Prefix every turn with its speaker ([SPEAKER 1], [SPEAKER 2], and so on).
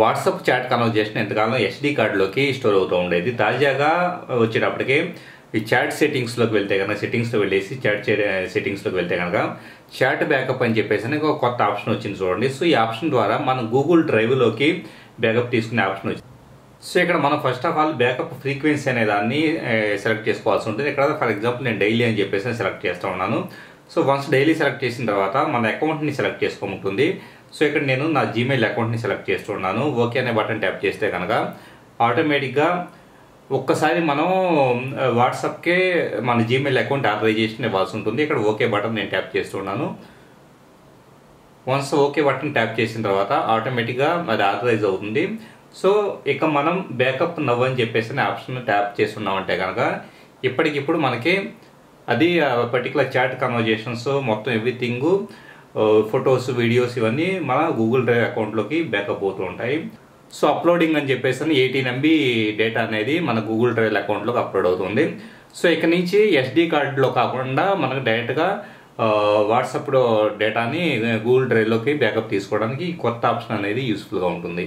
[SPEAKER 1] WhatsApp chat conversation ఎంతకాలం SD కార్డులోకి store అవుతూ ఉండేది. తాజాగా వచ్చేటప్పటికి ఈ చాట్ సెట్టింగ్స్లోకి వెళ్తే కనుక సెట్టింగ్స్లో వెళ్ళేసి చాట్ సెట్టింగ్స్లోకి వెళ్తే కనుక చాట్ బ్యాకప్ అని చెప్పేసి అని ఒక కొత్త ఆప్షన్ వచ్చింది చూడండి. సో ఈ ఆప్షన్ ద్వారా మనం గూగుల్ డ్రైవ్లోకి బ్యాకప్ తీసుకునే ఆప్షన్ వచ్చింది సో ఇక్కడ మనం first of all backup frequency అనే దాన్ని సెలెక్ట్ చేసుకోవాల్సి ఉంటుంది. ఇక్కడ ఫర్ ఎగ్జాంపుల్ నేను డైలీ అని చెప్పేసి సెలెక్ట్ చేస్తూ ఉన్నాను. సో వన్స్ డైలీ సెలెక్ట్ చేసిన తర్వాత మన అకౌంట్ని సెలెక్ట్ చేసుకోమంటుంది. సో ఇక్కడ నేను నా జీమెయిల్ అకౌంట్ని సెలెక్ట్ చేస్తున్నాను ఓకే అనే బటన్ ట్యాప్ చేస్తే కనుక ఆటోమేటిక్గా ఒక్కసారి మనం వాట్సాప్కే మన జీమెయిల్ అకౌంట్ ఆథరైజేషన్ ఇవ్వాల్సి ఉంటుంది. ఇక్కడ ఓకే బటన్ నేను ట్యాప్ చేస్తున్నాను వన్స్ ఓకే బటన్ ట్యాప్ చేసిన తర్వాత ఆటోమేటిక్గా అది ఆథరైజ్ అవుతుంది. సో ఇక మనం బ్యాకప్ నవ్వు అని చెప్పేసి ఆప్షన్ ట్యాప్ చేస్తున్నామంటే కనుక ఇప్పటికిప్పుడు మనకి అది పర్టికులర్ చాట్ కన్వర్జేషన్స్ మొత్తం ఎవ్రీథింగ్ ఫొటోస్ వీడియోస్ ఇవన్నీ మన గూగుల్ డ్రైవ్ అకౌంట్లోకి బ్యాకప్ అవుతూ ఉంటాయి. సో అప్లోడింగ్ అని చెప్పేసి ఎయిటీన్ ఎంబీ డేటా అనేది మన గూగుల్ డ్రైవ్ అకౌంట్లోకి అప్లోడ్ అవుతుంది. సో ఇక్కడ నుంచి ఎస్డి కార్డులో కాకుండా మనకు డైరెక్ట్గా వాట్సాప్ డేటాని గూగుల్ డ్రైవ్లోకి బ్యాకప్ తీసుకోవడానికి కొత్త ఆప్షన్ అనేది యూస్ఫుల్గా ఉంటుంది.